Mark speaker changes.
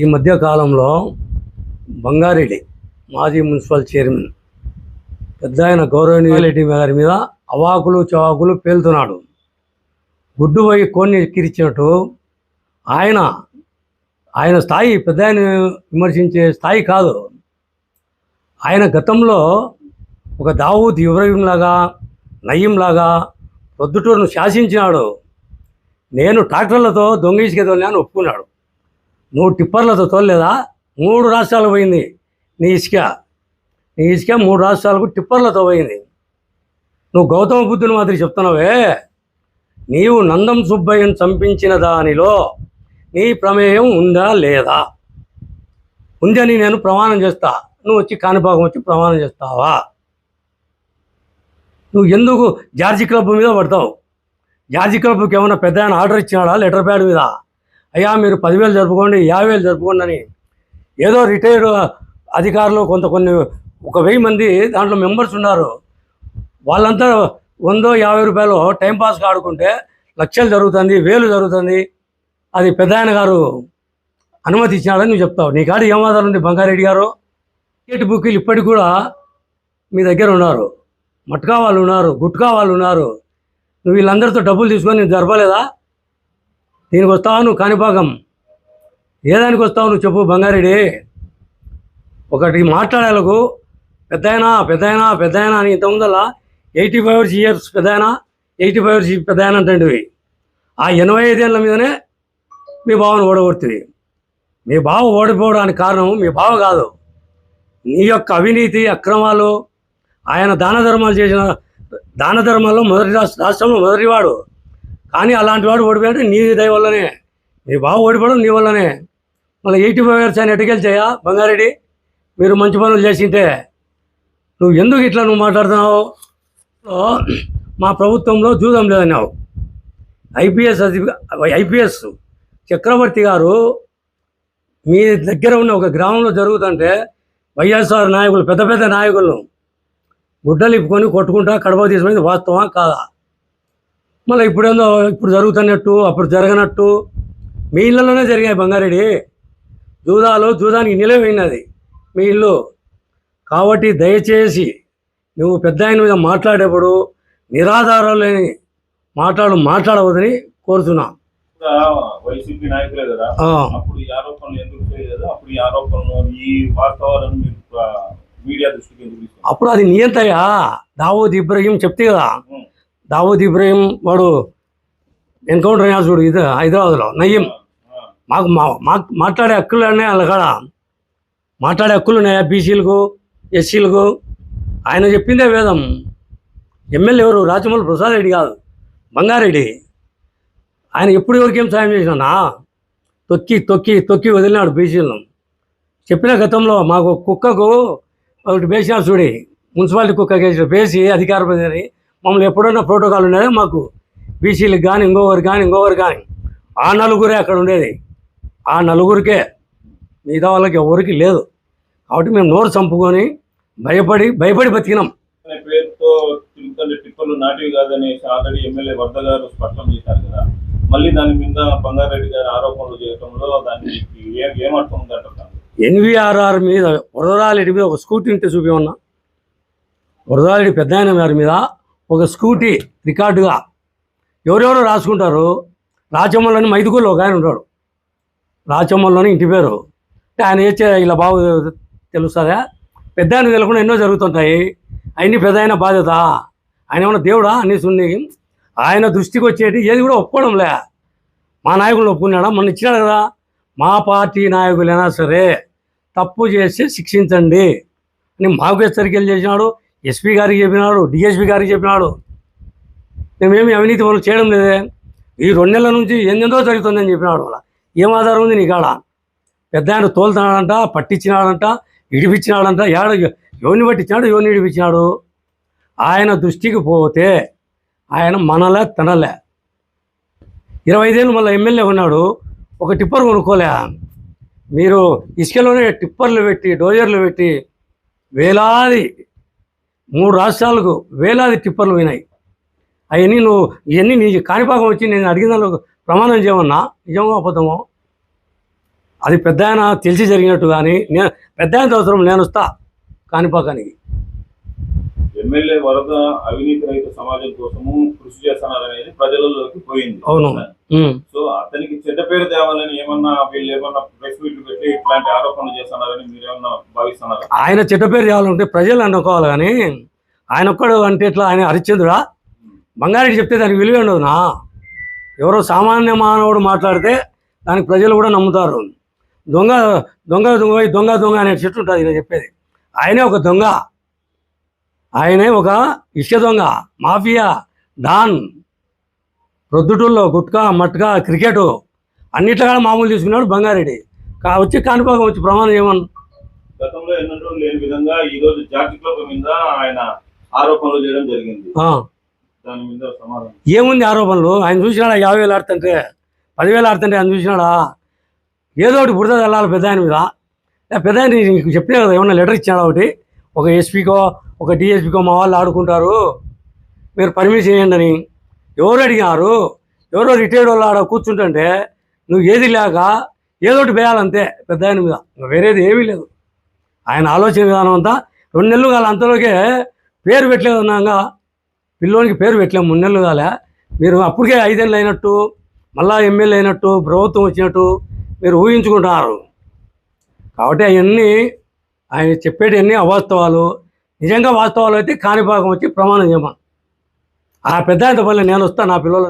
Speaker 1: ఈ మధ్య కాలంలో బంగారెడ్డి మాజీ మున్సిపల్ చైర్మన్ పెద్ద ఆయన గౌరవనీయులరెడ్డి గారి మీద అవాకులు చవాకులు పేలుతున్నాడు. గుడ్డు పోయి కోన్ని ఎక్కిరిచ్చినట్టు ఆయన ఆయన స్థాయి పెద్ద ఆయన విమర్శించే స్థాయి కాదు. ఆయన గతంలో ఒక దావూద్ ఇబ్రహీం లాగా నయీం లాగా ప్రొద్దుటూరును శాసించినాడు. నేను ట్రాక్టర్లతో దొంగ ఇసుక తోలినాను ఒప్పుకున్నాడు. నువ్వు టిప్పర్లతో తోలేదా? మూడు రాష్ట్రాలు పోయింది నీ ఇసుక. నీ ఇసుక మూడు రాష్ట్రాలకు టిప్పర్లతో పోయింది. నువ్వు గౌతమ బుద్ధుని మాదిరి చెప్తున్నావే? నీవు నందం సుబ్బయ్యను చంపించిన దానిలో నీ ప్రమేయం ఉందా లేదా? ఉందని నేను ప్రమాణం చేస్తా? నువ్వు వచ్చి కాణిపాకం వచ్చి ప్రమాణం చేస్తావా? నువ్వు ఎందుకు జార్జి క్లబ్ మీద పడతావు? జార్జి క్లబ్కి ఏమైనా పెద్ద ఆయన ఆర్డర్ ఇచ్చినాడా? లెటర్ ప్యాడ్ మీద? అయ్యా మీరు పదివేలు జరుపుకోండి యాభై వేలు జరుపుకోండి అని ఏదో రిటైర్డ్ అధికారులు కొంత కొన్ని ఒక వెయ్యి మంది దాంట్లో మెంబర్స్ ఉన్నారు. వాళ్ళంతా వందో యాభై రూపాయలు టైంపాస్గా ఆడుకుంటే లక్షలు జరుగుతుంది వేలు జరుగుతుంది. అది పెద్ద ఆయన గారు అనుమతి ఇచ్చినాడని నువ్వు చెప్తావు. నీ కాడ ఏమాదాలు ఉంది బంగారెడ్డి గారు? టికెట్ బుక్లు ఇప్పటికి కూడా మీ దగ్గర ఉన్నారు. మట్కా వాళ్ళు ఉన్నారు గుట్కా వాళ్ళు ఉన్నారు. నువ్వు వీళ్ళందరితో డబ్బులు తీసుకొని నేను జరపలేదా? దీనికి వస్తావు నువ్వు కాణిపాకం. ఏ దానికి వస్తావు నువ్వు చెప్పు బంగారెడ్డి. ఒకటి మాట్లాడేలకు పెద్దయినా పెద్దయినా పెద్దయినా అని ఇంత ముందల ఎయిటీ ఫైవ్ ఇయర్స్ పెద్దయినా ఎయిటీ ఫైవ్ ఇయర్స్ పెద్దయినా అంటండివి ఆ ఎనభై ఐదేళ్ళ మీదనే మీ బావను ఓడగొడుతుంది. మీ బావ ఓడిపోవడానికి కారణం మీ బావ కాదు. నీ యొక్క అవినీతి అక్రమాలు ఆయన దాన ధర్మాలు చేసిన దాన ధర్మాల్లో మొదటి రాష్ట్ర రాష్ట్రంలో మొదటివాడు. కానీ అలాంటి వాడు ఓడిపోయాడు. నీ దయ వల్లనే. నీ బావ ఓడిపోవడం నీ వల్లనే. మళ్ళీ ఎయిటీ ఫైవ్ ఇయర్స్ ఆయన ఎటుకెళ్తాయా బంగారెడ్డి? మీరు మంచి పనులు చేసింటే నువ్వు ఎందుకు ఇట్లా నువ్వు మాట్లాడుతున్నావు? మా ప్రభుత్వంలో చూద్దాం లేదన్నావు. ఐపీఎస్ అది ఐపీఎస్ చక్రవర్తి గారు మీ దగ్గర ఉన్న ఒక గ్రామంలో జరుగుతుంటే వైఎస్ఆర్ నాయకులు పెద్ద పెద్ద నాయకులను గుడ్డలు ఇప్పుకొని కొట్టుకుంటా కడప తీసుకునేది వాస్తవం కాదా? మళ్ళీ ఇప్పుడేందో ఇప్పుడు జరుగుతున్నట్టు అప్పుడు జరగనట్టు మీ ఇళ్ళలోనే జరిగాయి బంగారెడ్డి. జూదాలు జూదానికి నిలవైనది మీ ఇల్లు. కాబట్టి దయచేసి నువ్వు పెద్ద ఆయన మీద మాట్లాడేప్పుడు నిరాధారం లేని మాట్లాడు మాట్లాడవద్దని కోరుతున్నా.
Speaker 2: వైసీపీ నాయకులే కదా. అప్పుడు ఈ ఆరోపణలు ఎందుకు చేయలేదు? అప్పుడు ఈ ఆరోపణలు ఈ వాస్తవాలను మీరు మీడియా దృష్టికి
Speaker 1: అప్పుడు అది నియంతయ్యా దావూద్ ఇబ్రహీం చెప్తే కదా. దావూద్ ఇబ్రహీం వాడు ఎన్కౌంటర్ అయినా చూడు ఇది హైదరాబాద్లో. నయ్యం. మాకు మా మాకు మాట్లాడే హక్కులు ఉన్నాయి వాళ్ళ కాడ. మాట్లాడే హక్కులు ఉన్నాయా బీసీలకు ఎస్సీలకు? ఆయన చెప్పిందే వేదం. ఎమ్మెల్యే ఎవరు? రాజమౌళి ప్రసాద్ రెడ్డి కాదు. బంగారెడ్డి. ఆయన ఎప్పుడు ఎవరికేం సాయం చేసినా తొక్కి తొక్కి తొక్కి వదిలినాడు బీసీలను. చెప్పిన గతంలో మాకు కుక్కకు ఒకటి వేసినాడు చూడి. మున్సిపాలిటీ కుక్క వేసిన వేసి అధికార ప్రతినిధి మమ్మల్ని ఎప్పుడన్నా ప్రోటోకాల్ ఉండేది మాకు? బీసీలకు కానీ ఇంకొకరు కానీ ఇంకొకరు కానీ ఆ నలుగురే అక్కడ ఉండేది. ఆ నలుగురికే మిగతా వాళ్ళకి ఎవరికి లేదు. కాబట్టి మేము నోరు చంపుకొని భయపడి భయపడి బతికినాం.
Speaker 2: అనే పేరుతో తిరుగుతున్న టిప్పర్లు నాటివి కాదని ఆల్రెడీ ఎమ్మెల్యే గారు స్పష్టం చేశారు కదా. మళ్ళీ దాని మీద బంగారెడ్డి గారి ఆరోపణలు చేయడంలో ఏమర్థం ఉందంటారు
Speaker 1: ఎన్వీఆర్ఆర్ మీద వరదారెడ్డి మీద ఒక స్కూటీ ఉంటే చూపి ఉన్నా వరదారెడ్డి పెద్ద ఆయన గారి మీద ఒక స్కూటీ రికార్డుగా ఎవరెవరో రాసుకుంటారు రాచమ్మలోని మైదుకూరులో ఒక ఆయన ఉంటాడు. రాచమ్మల్లోని ఇంటి పేరు. ఆయన ఏచే ఇలా బాగు తెలుస్తుందా? పెద్ద ఆయన తెలియకుండా ఎన్నో జరుగుతుంటాయి. అన్ని పెద్ద ఆయన బాధ్యత. ఆయన ఏమన్నా దేవుడా? అన్ని సున్ని ఆయన దృష్టికి వచ్చేటి ఏది కూడా ఒప్పుకోవడంలే. మా నాయకులు ఒప్పుకున్నాడా? మొన్న ఇచ్చినాడు కదా. మా పార్టీ నాయకులైనా సరే తప్పు చేసి శిక్షించండి అని మాకు హెచ్చరికలు చేసినాడు. ఎస్పీ గారికి చెప్పినాడు డిఎస్పీ గారికి చెప్పినాడు. మేమేమి అవినీతి వాళ్ళు చేయడం లేదే. ఈ రెండు నెలల నుంచి ఎందెందో జరుగుతుందని చెప్పినాడు వాళ్ళ ఏం ఆధారం ఉంది నీ కాడ పెద్ద ఆయన తోలుతున్నాడంట పట్టించినాడంట ఇడిపించినాడంట. ఏడ యోని పట్టించినాడు? యోని ఇడిపించినాడు? ఆయన దృష్టికి పోతే ఆయన మనలే తనలే. ఇరవై ఐదేళ్ళు మళ్ళీ ఎమ్మెల్యే ఉన్నాడు. ఒక టిప్పర్ కొనుక్కోలే. మీరు ఇసుకలోనే టిప్పర్లు పెట్టి డోజర్లు పెట్టి వేలాది మూడు రాష్ట్రాలకు వేలాది టిప్పర్లు పోయినాయి. అవన్నీ నువ్వు ఇవన్నీ నీ కాణిపాకం వచ్చి నేను అడిగిన దానిలో ప్రమాణం చేయమన్నా? నిజమో అబద్ధమో? అది పెద్ద ఆయన తెలిసి జరిగినట్టు కానీ నేను పెద్ద ఆయన అవసరం నేను వస్తా కాణిపాకానికి.
Speaker 2: ఎమ్మెల్యే వరద అవినీతి రహిత సమాజం కోసము కృషి చేస్తున్నారనేది ప్రజలలోకి పోయింది.
Speaker 1: అవును.
Speaker 2: అతనికి చెడ్డ పేరు తేవాలని ఏమన్నా వీళ్ళు ఏమన్నా ప్రెస్ మీట్లు పెట్టి ఇట్లాంటి ఆరోపణలు చేస్తున్నారని మీరు ఏమన్నా భావిస్తున్నారు?
Speaker 1: ఆయన చెడ్డ పేరు తేవాలంటే ప్రజలు అనుకోవాలి కానీ ఆయన ఒక్కడు అంటే ఇట్లా ఆయన హరిశ్చంద్రుడా? బంగారెడ్డి చెప్తే దానికి విలువ ఉండదునా ఎవరో సామాన్య మానవుడు మాట్లాడితే దానికి ప్రజలు కూడా నమ్ముతారు. దొంగ దొంగ దొంగ దొంగ దొంగ అనే చెట్టు ఉంటుంది నేను చెప్పేది. ఆయనే ఒక దొంగ. ఆయనే ఒక ఇష్ట దొంగ. మాఫియా. డాన్. ప్రొద్దుటూల్లో గుట్కా మట్కా క్రికెట్ అన్నిట్లో మామూలు తీసుకున్నాడు బంగారెడ్డి. కా వచ్చి కాణిపాకం వచ్చి ప్రమాణం చేయమని
Speaker 2: గతంలో ఎన్నడూ లేని విధంగా ఈ రోజు జాతి క్లబ్ మీద ఆయన ఆరోపణలు చేయడం జరిగింది.
Speaker 1: ఆ.
Speaker 2: దాని మీద సమాధానం.
Speaker 1: ఏముంది ఆరోపణలు? ఆయన చూసినాడా యాభై వేలు ఆడుతుంటే? పదివేలు ఆడుతుంటే ఆయన చూసినాడా? ఏదో ఒకటి బురద వెళ్ళాలి పెద్ద ఆయన మీద. పెద్ద ఆయన నీకు చెప్పినా కదా ఏమన్నా లెటర్ ఇచ్చాడా ఒకటి? ఒక ఎస్పీకో ఒక డిఎస్పీకో మా వాళ్ళు ఆడుకుంటారు. మీరు పర్మిషన్ చేయండి అని. ఎవరు అడిగారు? ఎవరో రిటైర్డ్ వాళ్ళు ఆడ కూర్చుంటుంటే నువ్వు ఏది లేక ఏదో ఒకటి వేయాలంతే పెద్ద ఆయన మీద. వేరేది ఏమీ లేదు. ఆయన ఆలోచన విధానం అంతా రెండు నెలలు కాల అంతలోకే పేరు పెట్టలేదు అన్నాగా. పిల్లోనికి పేరు పెట్టలేము మూడు నెలలు కాలే. మీరు అప్పటికే ఐదేళ్ళు అయినట్టు మళ్ళా ఎమ్మెల్యే అయినట్టు ప్రభుత్వం వచ్చినట్టు మీరు ఊహించుకుంటున్నారు కాబట్టి అవన్నీ ఆయన చెప్పేటివన్నీ అవాస్తవాలు. నిజంగా వాస్తవాలు అయితే కాణిపాకం వచ్చి ప్రమాణం చేయమని. ఆ పెద్ద ఆయన పల్లె నేను వస్తా నా పిల్లలు